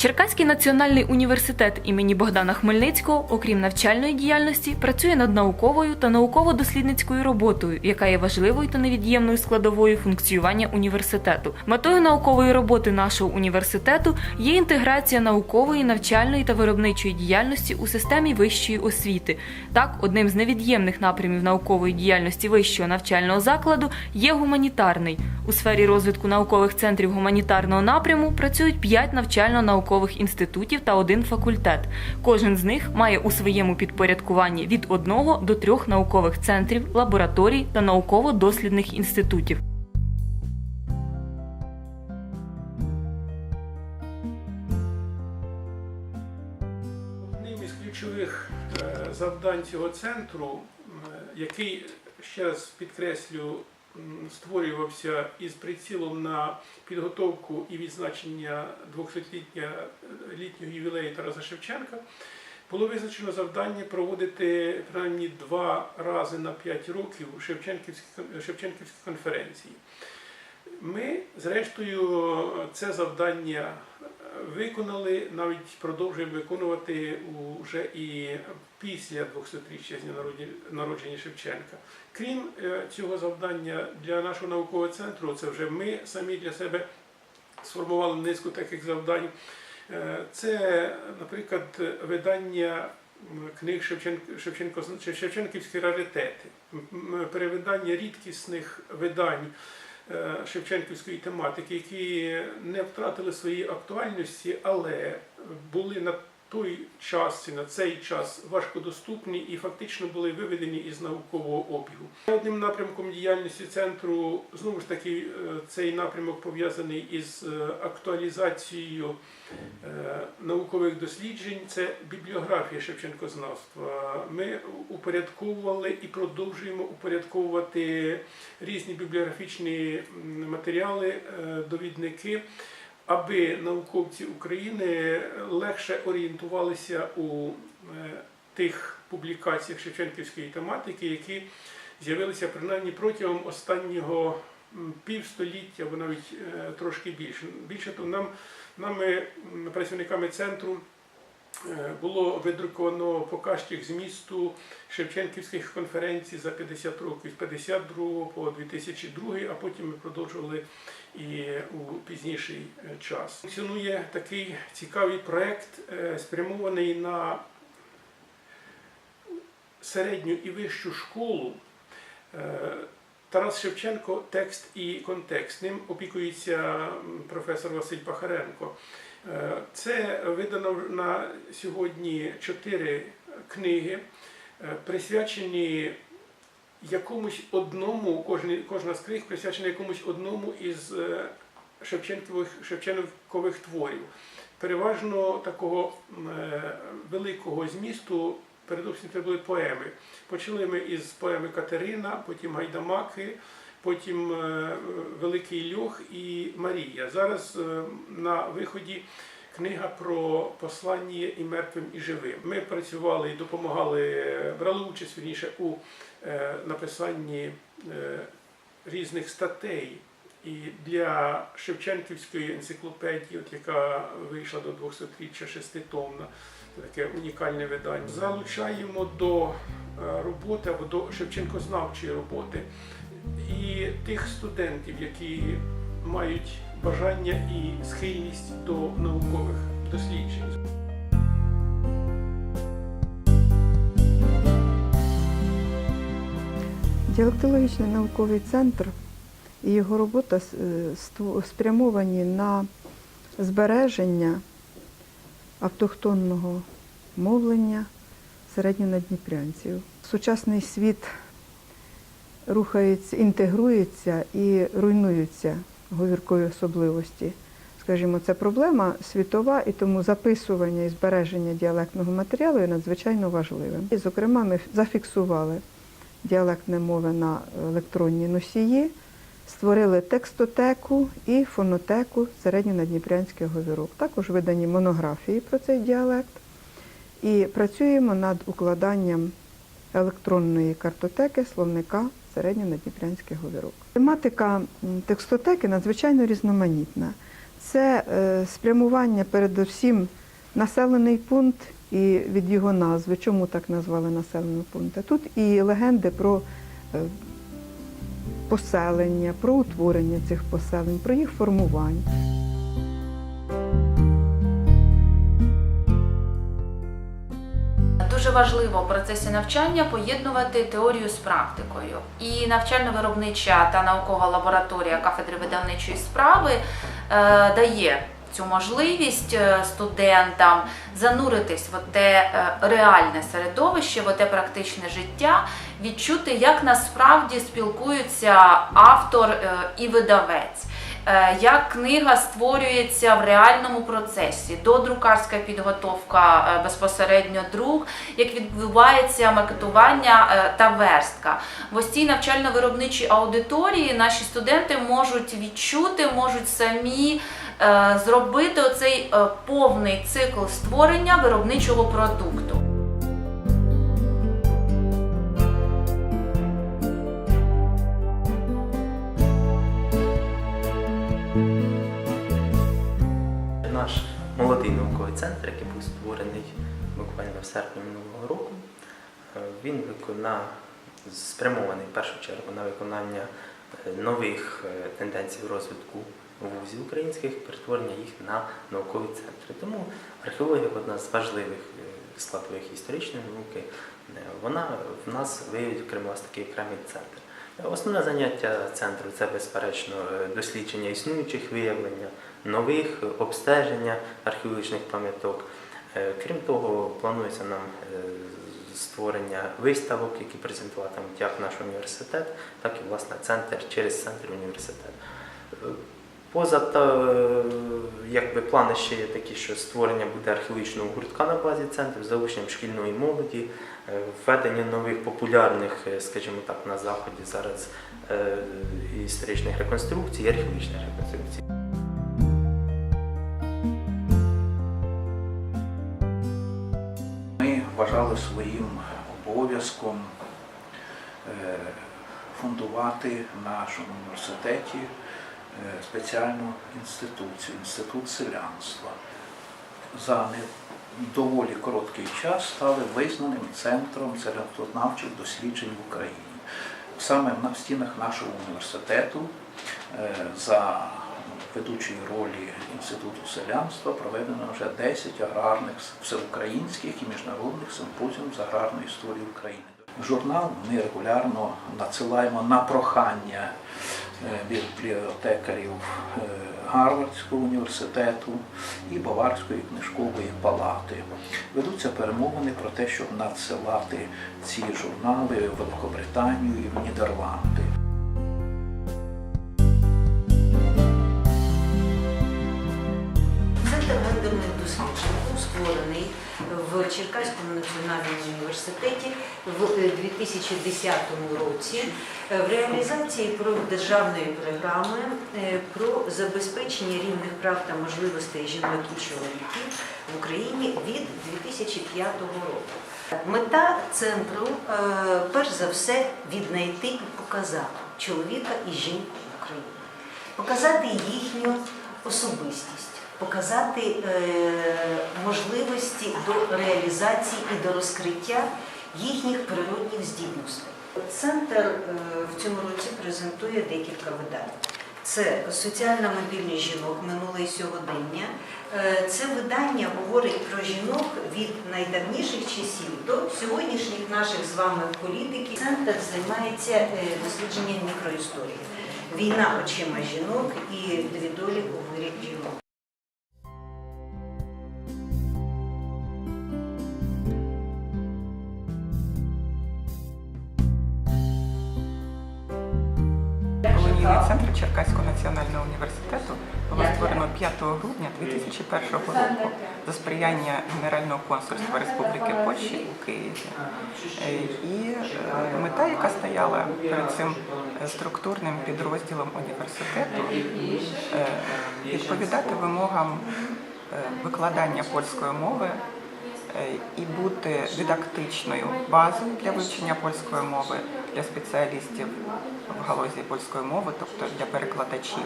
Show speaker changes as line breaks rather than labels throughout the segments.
Черкаський національний університет імені Богдана Хмельницького, окрім навчальної діяльності, працює над науковою та науково-дослідницькою роботою, яка є важливою та невід'ємною складовою функціювання університету. Метою наукової роботи нашого університету є інтеграція наукової, навчальної та виробничої діяльності у системі вищої освіти. Так, одним з невід'ємних напрямів наукової діяльності вищого навчального закладу є гуманітарний. У сфері розвитку наукових центрів гуманітарного напряму працюють 5 навчально-наукових інститутів та один факультет. Кожен з них має у своєму підпорядкуванні від одного до трьох наукових центрів, лабораторій та науково-дослідних інститутів.
Одним із ключових е, завдань цього центру, який ще раз підкреслю, створювався із прицілом на підготовку і відзначення 200-літнього ювілею Тараса Шевченка, було визначено завдання проводити принаймні два рази на 5 років Шевченківські конференції. Ми, зрештою, це завдання виконали, навіть продовжуємо виконувати вже і після 200-річчя з дня народження Шевченка. Крім е, цього завдання для нашого наукового центру, це вже ми самі для себе сформували низку таких завдань. Е, Це, наприклад, видання книг Шевченко, Шевченківські раритети, перевидання рідкісних видань Шевченківської тематики, які не втратили своєї актуальності, але були на той час і на цей час важкодоступні і фактично були виведені із наукового обігу. Одним напрямком діяльності центру знову ж таки е, цей напрямок пов'язаний із е, актуалізацією е, наукових досліджень. Це бібліографія Шевченкознавства. Ми упорядковували і продовжуємо упорядковувати різні бібліографічні матеріали, довідники аби науковці України легше орієнтувалися у е, тих публікаціях Шевченківської тематики, які з'явилися принаймні протягом останнього півстоліття або навіть е, трошки більше. Більше то нам, нами, працівниками центру, було видруковано показчик змісту Шевченківських конференцій за 50 років з 52 по 2002, а потім ми продовжували і у пізніший е, час. Функціонує такий цікавий проект, е, спрямований на середню і вищу школу. Е, Тарас Шевченко, текст і контекст. Ним опікується професор Василь Пахаренко. Е, Це видано на сьогодні чотири книги, е, присвячені якомусь одному, кожна з книг присвячена якомусь одному із е, Шевченкових, Шевченкових творів. Переважно такого великого змісту, передусім це були поеми. Почали ми із поеми Катерина, потім Гайдамаки, потім е, Великий Льох і Марія. Зараз е, на виході книга про послання і мертвим, і живим. Ми працювали і допомагали, брали участь вірніше у е, написанні е, різних статей. І для Шевченківської енциклопедії, от яка вийшла до 200-річчя шеститомна, це таке унікальне видання. Залучаємо до е, роботи або до Шевченкознавчої роботи і тих студентів, які мають бажання і схильність до наукових досліджень.
Діалектологічний науковий центр і його робота е, спрямовані на збереження автохтонного мовлення середньонадніпрянців. Сучасний світ рухається, інтегрується і руйнуються говіркові особливості. Скажімо, це проблема світова, і тому записування і збереження діалектного матеріалу є надзвичайно важливим. І, зокрема, ми зафіксували діалектне мови на електронні носії, створили текстотеку і фонотеку середньонадніпрянських говірок. Також видані монографії про цей діалект. І працюємо над укладанням електронної картотеки словника середньонадніпрянських говірок. Тематика текстотеки надзвичайно різноманітна. Це е, спрямування передусім населений пункт і від його назви. Чому так назвали населений пункт? Тут і легенди про е, поселення, про утворення цих поселень, про їх формування.
Дуже важливо в процесі навчання поєднувати теорію з практикою. І навчально-виробнича та наукова лабораторія кафедри видавничої справи е, дає цю можливість е, студентам зануритись в те е, реальне середовище, в те практичне життя, відчути, як насправді спілкуються автор і видавець. Е, Як книга створюється в реальному процесі, додрукарська підготовка, е, безпосередньо друк, як відбувається макетування е, та верстка. В ось цій навчально-виробничій аудиторії наші студенти можуть відчути, можуть самі зробити оцей повний цикл створення виробничого продукту.
Центр, який був створений буквально в серпні минулого року, е, він виконав спрямований в першу чергу на виконання е, нових е, тенденцій розвитку вузів українських, перетворення їх на наукові центри. Тому археологія одна з важливих складових історичної науки. Вона в нас виявить окремо такий окремий центр. Основне заняття центру це безперечно дослідження існуючих виявлення, нових обстеження археологічних пам'яток. Е, Крім того, планується нам е, створення виставок, які презентуватимуть як наш університет, так і власне центр через центр університет. Е, Поза якби плани ще є такі, що створення буде археологічного гуртка на базі центру, залученням шкільної молоді, введення нових популярних, скажімо так, на заході зараз історичних реконструкцій, і археологічних реконструкцій.
Вважали своїм обов'язком е, фундувати в нашому університеті е, спеціальну інституцію, інститут селянства. За доволі короткий час стали визнаним центром селянствознавчих досліджень в Україні. Саме в стінах нашого університету е, за ведучої ролі Інституту селянства проведено вже 10 аграрних всеукраїнських і міжнародних симпозіумів з аграрної історії України. Журнал ми регулярно надсилаємо на прохання е, бібліотекарів е, Гарвардського університету і Баварської книжкової палати. Ведуться перемовини про те, щоб надсилати ці журнали в Великобританію і в Нідерланди.
Створений в Черкаському національному університеті в е, 2010 році е, в реалізації державної програми е, про забезпечення рівних прав та можливостей жінок і чоловіків в Україні від 2005 року. Мета центру е, перш за все віднайти і показати чоловіка і жінку в Україні, показати їхню особистість показати е, можливості до реалізації і до розкриття їхніх природних здібностей. Центр е, в цьому році презентує декілька видань. Це соціальна мобільність жінок минуле і сьогодення. Е, Це видання говорить про жінок від найдавніших часів до сьогоднішніх наших з вами політиків. Центр займається дослідженням мікроісторії. Війна очима жінок і дві долі у жінок.
Колонійний центр Черкаського національного університету. Було створено 5 грудня 2001 року за сприяння Генерального консульства Республіки Польщі у Києві. Е, І е, мета, яка стояла перед цим структурним підрозділом університету, е, відповідати вимогам викладання польської мови і бути дидактичною базою для вивчення польської мови для спеціалістів в галузі польської мови, тобто для перекладачів,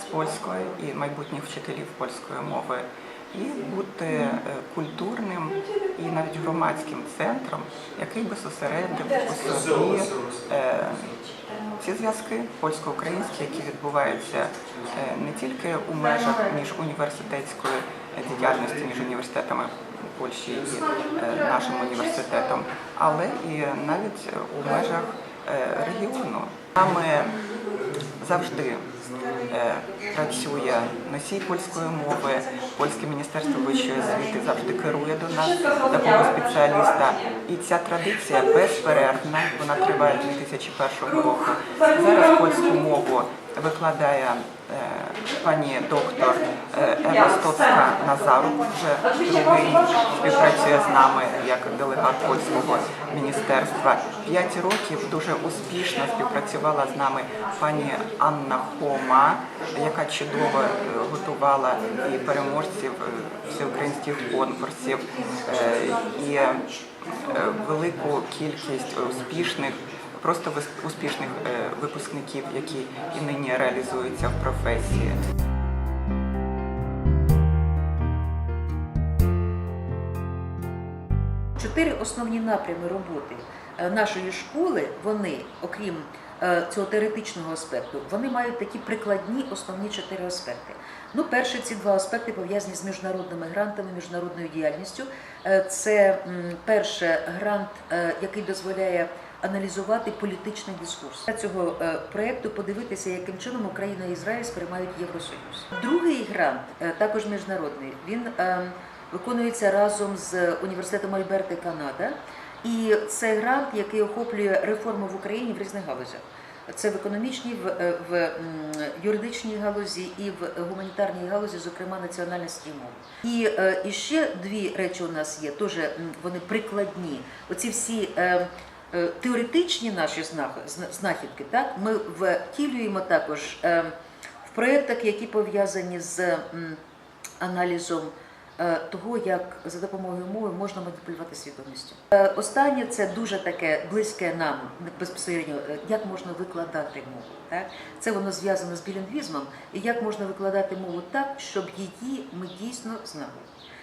з польської і майбутніх вчителів польської мови, і бути е, культурним і навіть громадським центром, який би зосередив у собі е, ці зв'язки польсько-українські, які відбуваються е, не тільки у межах між університетської діяльності, між університетами Польщі і нашим університетом, але і навіть у межах регіону. Нами завжди е, працює носій польської мови, польське міністерство вищої освіти завжди керує до нас такого спеціаліста. І ця традиція безперервна, вона триває з 2001 року. Зараз польську мову викладає е, пані доктор Ева Стоцька Назарук, вже другий співпрацює з нами як делегат польського міністерства. П'ять років дуже успішно співпрацювала з нами пані Анна Хома, яка чудово е, готувала і переможців е, всеукраїнських конкурсів, і велику кількість успішних. Просто успішних е, випускників, які і нині реалізуються в професії.
Чотири основні напрями роботи е, нашої школи, вони, окрім е, цього теоретичного аспекту, вони мають такі прикладні основні чотири аспекти. Ну, перше, ці два аспекти пов'язані з міжнародними грантами, міжнародною діяльністю. Це перше грант, який дозволяє аналізувати політичний дискурс. Цього е, проєкту подивитися, яким чином Україна і Ізраїль сприймають Євросоюз. Другий грант, е, також міжнародний, він е, виконується разом з університетом Альберти Канада. І це грант, який охоплює реформи в Україні в різних галузях. Це в економічній, в, е, в юридичній галузі і в гуманітарній галузі, зокрема національності мови. І, і ще дві речі у нас є, теж вони прикладні. Оці всі е, е, теоретичні наші знахідки, так, ми втілюємо також е, в проєктах, які пов'язані з аналізом е, того, як за допомогою мови можна маніпулювати свідомістю. Е, Останнє це дуже таке близьке нам безпосередньо, е, як можна викладати мову. Так? Це воно зв'язано з білінгвізмом, і як можна викладати мову так, щоб її ми дійсно знали.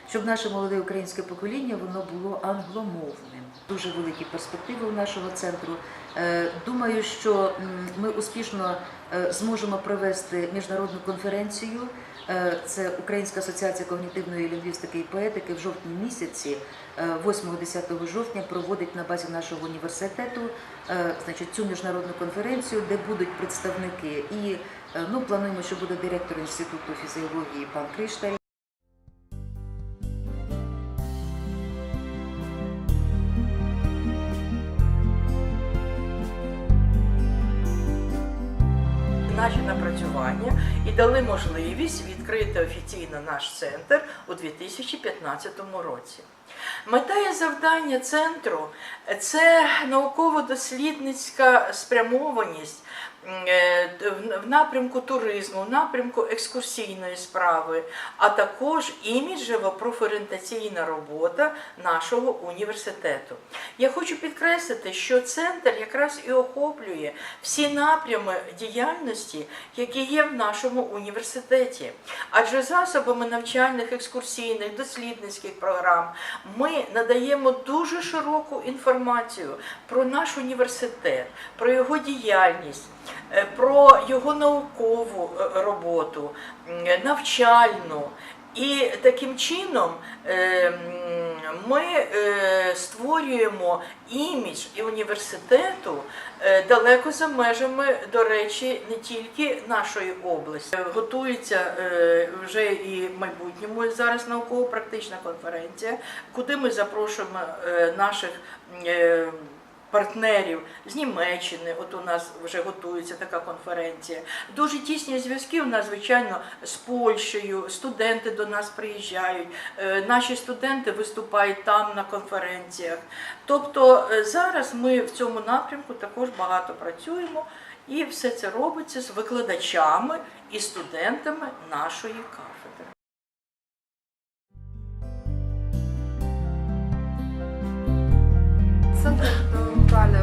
Щоб наше молоде українське покоління воно було англомовним. Дуже великі перспективи у нашого центру. Е, Думаю, що ми успішно е, зможемо провести міжнародну конференцію. Е, Це Українська асоціація когнітивної лінгвістики і поетики в жовтні місяці, е, 8-10 жовтня, проводить на базі нашого університету значить, цю міжнародну конференцію, де будуть представники. І ну, плануємо, що буде директор інституту фізіології пан Кришталь.
Напрацювання і дали можливість відкрити офіційно наш центр у 2015 році. Мета і завдання центру це науково-дослідницька спрямованість в- в напрямку туризму, в напрямку екскурсійної справи, а також іміджево-профорієнтаційна робота нашого університету. Я хочу підкреслити, що центр якраз і охоплює всі напрями діяльності, які є в нашому університеті. Адже засобами навчальних, екскурсійних, дослідницьких програм ми надаємо дуже широку інформацію про наш університет, про його діяльність, е, про його наукову е, роботу, навчальну. І таким чином е, ми е, створюємо імідж і університету е, далеко за межами, до речі, не тільки нашої області. Е, Готується е, вже і в майбутньому зараз науково-практична конференція, куди ми запрошуємо е, наших. Партнерів з Німеччини, от у нас вже готується така конференція. Дуже тісні зв'язки у нас, звичайно, з Польщею. Студенти до нас приїжджають, е, наші студенти виступають там на конференціях. Тобто е, зараз ми в цьому напрямку також багато працюємо, і все це робиться з викладачами і студентами нашої кафедри.
Інтелектуальної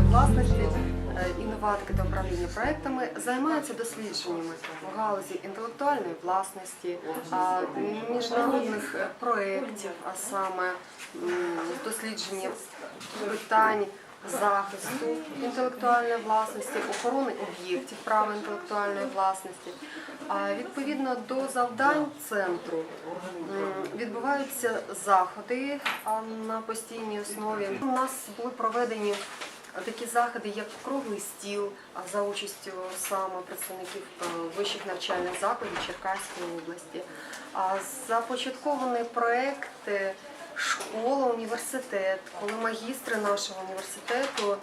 власності е, інноватики та управління проектами займаються дослідженнями в галузі інтелектуальної власності, міжнародних е, проєктів, а саме дослідження питань захисту інтелектуальної власності, охорони об'єктів права інтелектуальної власності. Відповідно до завдань центру відбуваються заходи на постійній основі. У нас були проведені такі заходи, як круглий стіл за участю саме представників е, вищих навчальних закладів Черкаської області. Започаткований проект е, Школа, університет, коли магістри нашого університету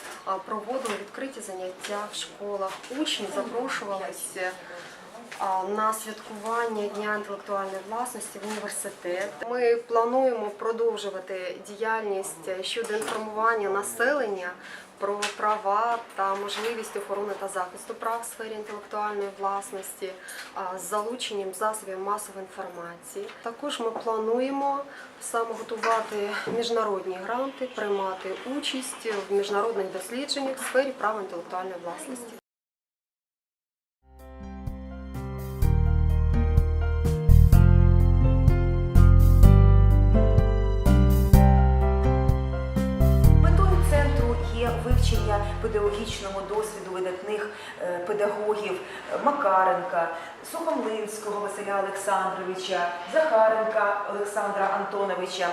проводили відкриті заняття в школах. Учні запрошувалися на святкування Дня інтелектуальної власності в університет. Ми плануємо продовжувати діяльність щодо інформування населення про права та можливість охорони та захисту прав в сфері інтелектуальної власності з залученням засобів масової інформації. Також ми плануємо саме готувати міжнародні гранти, приймати участь в міжнародних дослідженнях в сфері права інтелектуальної власності.
Є вивчення педагогічного досвіду видатних е, педагогів Макаренка, Сухомлинського Василя Олександровича, Захаренка Олександра Антоновича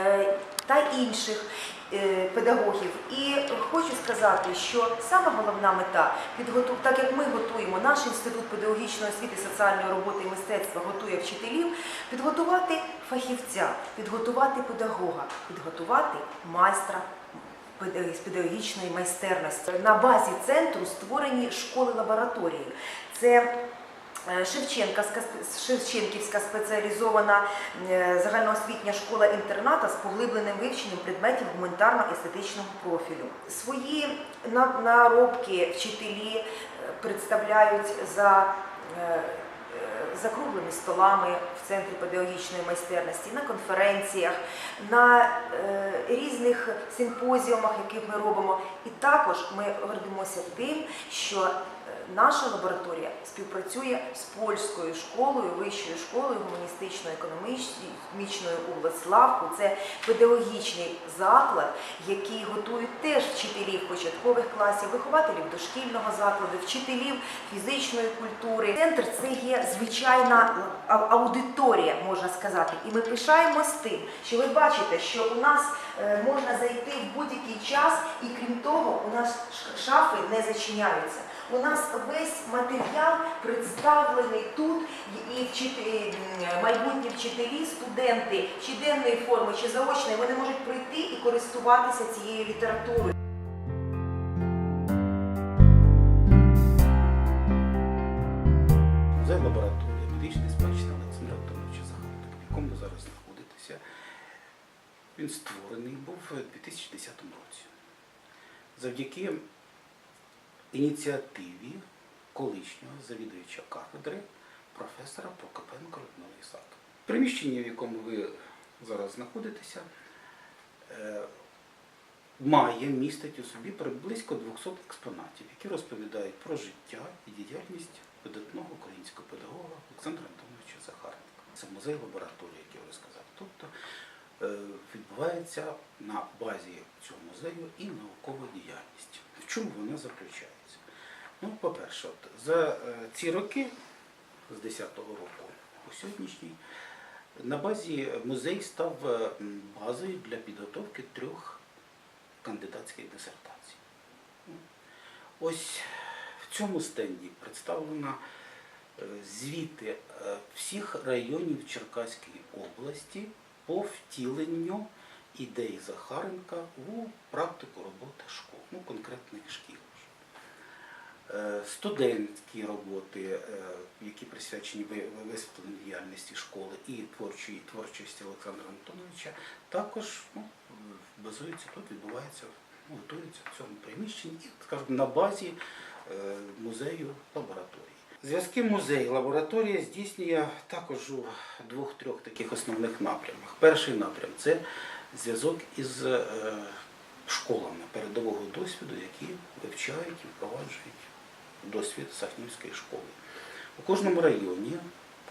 е, та інших е, педагогів. І хочу сказати, що саме головна мета підготу... так як ми готуємо, наш інститут педагогічної освіти, соціальної роботи і мистецтва готує вчителів, підготувати фахівця, підготувати педагога, підготувати майстра з педагогічної майстерності. На базі центру створені школи-лабораторії. Це е, Шевченківська, Шевченківська спеціалізована е, загальноосвітня школа-інтерната з поглибленим вивченням предметів гуманітарно-естетичного профілю. Свої наробки вчителі е, представляють за за круглими столами в центрі педагогічної майстерності, на конференціях, на е, різних симпозіумах, яких ми робимо. І також ми гордимося тим, що наша лабораторія співпрацює з польською школою, вищою школою гуманістично-економічною облаславку. Це педагогічний заклад, який готують теж вчителів початкових класів, вихователів дошкільного закладу, вчителів фізичної культури. Центр це є звичайна аудиторія, можна сказати. І ми пишаємось тим, що ви бачите, що у нас е, можна зайти в будь-який час, і крім того, у нас шафи не зачиняються. У нас весь матеріал представлений тут, і вчителі, майбутні вчителі, студенти, чи денної форми, чи заочної, вони можуть прийти і користуватися цією літературою.
Музей лабораторія медичної спадщини Олександра Антоновича в якому зараз знаходитеся, він створений був у 2010 році. Завдяки ініціативі колишнього завідувача кафедри професора Прокопенка Людмила Ісака. Приміщення, в якому ви зараз знаходитеся, е, має містить у собі близько 200 експонатів, які розповідають про життя і діяльність видатного українського педагога Олександра Антоновича Захаренка. Це музей лабораторії, як я вже сказав. Тобто е, відбувається на базі цього музею і наукова діяльність. В чому вона заключається? Ну, по-перше, за е, ці роки, з 10-го року по сьогоднішній, на базі музей став е, базою для підготовки трьох кандидатських дисертацій. Ось в цьому стенді представлено е, звіти всіх районів Черкаської області по втіленню ідей Захаренка у практику роботи школ, ну, конкретних шкіл. Е, Студентські роботи, е, які присвячені ви- висвітленій діяльності школи і творчої творчості Олександра Антоновича, також ну, базуються тут, відбувається, ну, готуються в цьому приміщенні, і, скажімо, на базі е, музею лабораторії. Зв'язки музей лабораторія здійснює також у двох-трьох таких основних напрямах. Перший напрям це зв'язок із школами передового досвіду, які вивчають і впроваджують досвід Сахнівської школи. У кожному районі,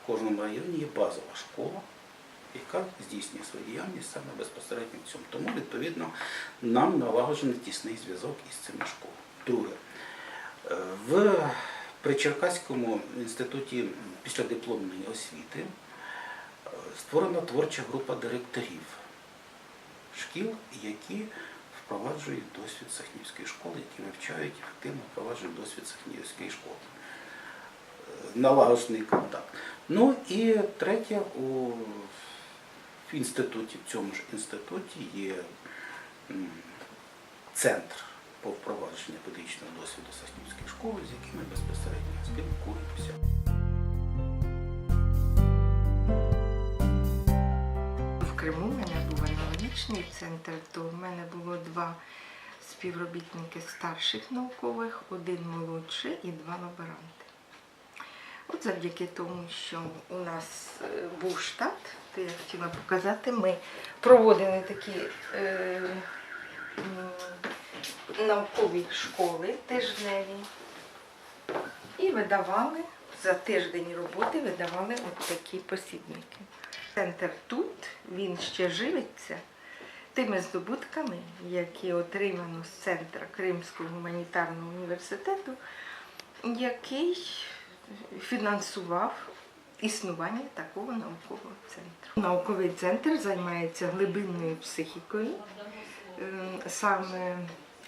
в кожному районі є базова школа, яка здійснює свою діяльність саме безпосередньо в цьому. Тому, відповідно, нам налагоджений тісний зв'язок із цими школами. Друге, е, в Причеркаському інституті післядипломної освіти е, створена творча група директорів шкіл, які впроваджують досвід Сахнівської школи, які вивчають і активно впроваджують досвід Сахнівської школи. Е, Налагоджений контакт. Ну і третє, у в інституті, в цьому ж інституті є центр по впровадженню педагогічного досвіду Сахнівської школи, з якими безпосередньо спілкуємося.
В Криму аналогічний центр, то в мене було два співробітники старших наукових, один молодший і два лаборанти. От завдяки тому, що у нас е, був штат, то я хотіла показати, ми проводили такі е, наукові школи тижневі і видавали за тиждень роботи видавали от такі посібники. Центр тут, він ще живиться тими здобутками, які отримано з центра Кримського гуманітарного університету, який фінансував існування такого наукового центру. Науковий центр займається глибинною психікою, ем, саме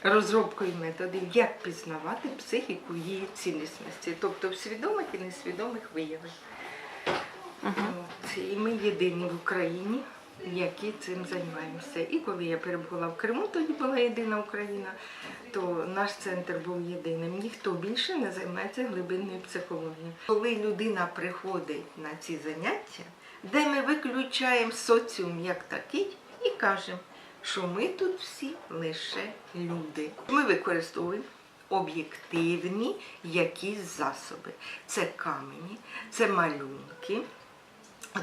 розробкою методів, як пізнавати психіку її цілісності, тобто в свідомих і несвідомих виявах. От, І ми єдині в Україні, які цим займаємося. І коли я перебула в Криму, тоді була єдина Україна, то наш центр був єдиним. Ніхто більше не займається глибинною психологією. Коли людина приходить на ці заняття, де ми виключаємо соціум як такий і кажемо, що ми тут всі лише люди. Ми використовуємо об'єктивні якісь засоби. Це камені, це малюнки.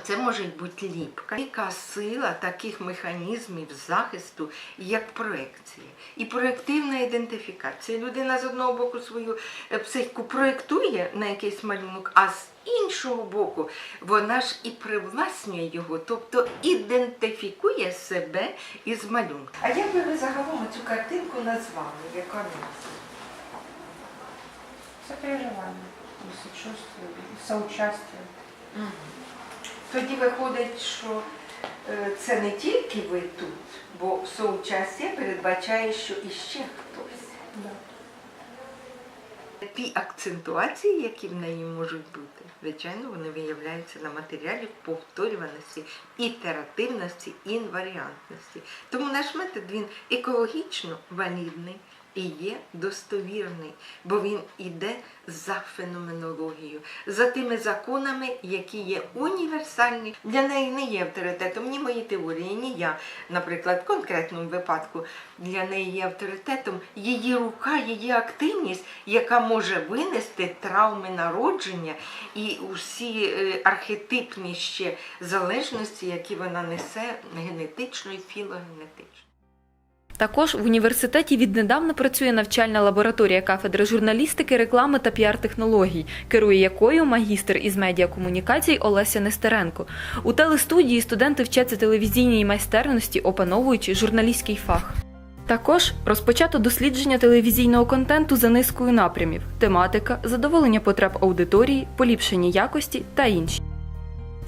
Це може бути ліпка. Яка сила таких механізмів захисту, як проекція і проєктивна ідентифікація. Людина з одного боку свою е, психіку проєктує на якийсь малюнок, а з іншого боку вона ж і привласнює його, тобто ідентифікує себе із малюнком. А як би ви загалом цю картинку назвали? Яка назва?
Сопереживание, сочувствие, соучастие.
Тоді виходить, що е, це не тільки ви тут, бо соучастя передбачає, що іще хтось. Ті акцентуації, які в неї можуть бути, звичайно, вони виявляються на матеріалі повторюваності, ітеративності, інваріантності. Тому наш метод він екологічно валідний і є достовірний, бо він іде за феноменологією, за тими законами, які є універсальні. Для неї не є авторитетом ні мої теорії, ні я, наприклад, в конкретному випадку. Для неї є авторитетом її рука, її активність, яка може винести травми народження і усі е, архетипні ще залежності, які вона несе генетично і філогенетично.
Також в університеті віднедавна працює навчальна лабораторія кафедри журналістики, реклами та піар-технологій, керує якою магістр із медіакомунікацій Олеся Нестеренко. У телестудії студенти вчаться телевізійній майстерності, опановуючи журналістський фах. Також розпочато дослідження телевізійного контенту за низкою напрямів: тематика, задоволення потреб аудиторії, поліпшення якості та інші.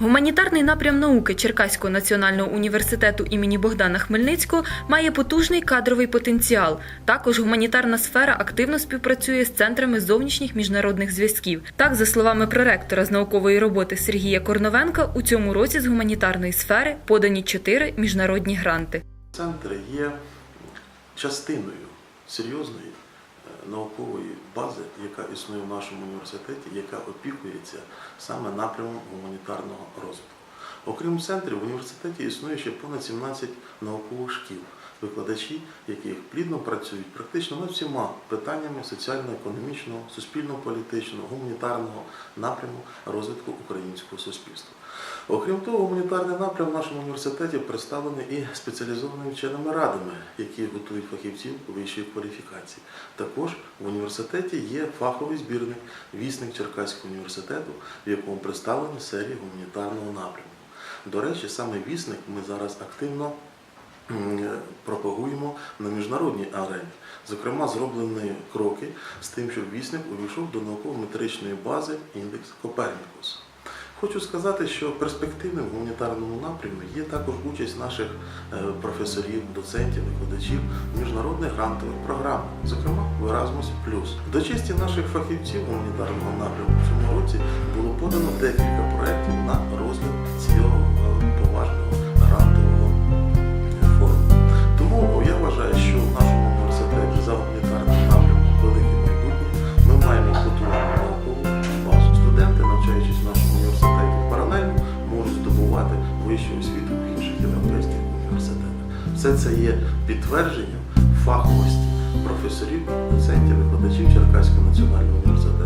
Гуманітарний напрям науки Черкаського національного університету імені Богдана Хмельницького має потужний кадровий потенціал. Також гуманітарна сфера активно співпрацює з центрами зовнішніх міжнародних зв'язків. Так, за словами проректора з наукової роботи Сергія Корновенка, у цьому році з гуманітарної сфери подані чотири міжнародні гранти.
Центр є частиною серйозної наукової бази, яка існує в нашому університеті, яка опікується саме напрямом гуманітарного розвитку. Окрім центрів, в університеті існує ще понад 17 наукових шкіл, викладачі, які плідно працюють практично над всіма питаннями соціально-економічного, суспільно-політичного, гуманітарного напряму розвитку українського суспільства. Окрім того, гуманітарний напрям в нашому університеті представлений і спеціалізованими вченими радами, які готують фахівців вищої кваліфікації. Також в університеті є фаховий збірник Вісник Черкаського університету, в якому представлені серії гуманітарного напрямку. До речі, саме вісник ми зараз активно пропагуємо на міжнародній арені. Зокрема, зроблені кроки з тим, щоб вісник увійшов до науково-метричної бази індекс Копернікус. Хочу сказати, що перспективним в гуманітарному напрямі є також участь наших е, професорів, доцентів, викладачів міжнародних грантових програмах, зокрема в Erasmus+. До честі наших фахівців гуманітарного напрямку в цьому році було подано декілька проєктів на розгляд цього е, поважного що в нашому університеті за гуманітарним напрямком велике майбутнє. Ми маємо потужну наукову базу. Студенти, навчаючись в нашому університеті, паралельно можуть здобувати вищу освіту в інших європейських університетах. Все це є підтвердженням фаховості професорів, доцентів, викладачів Черкаського національного університету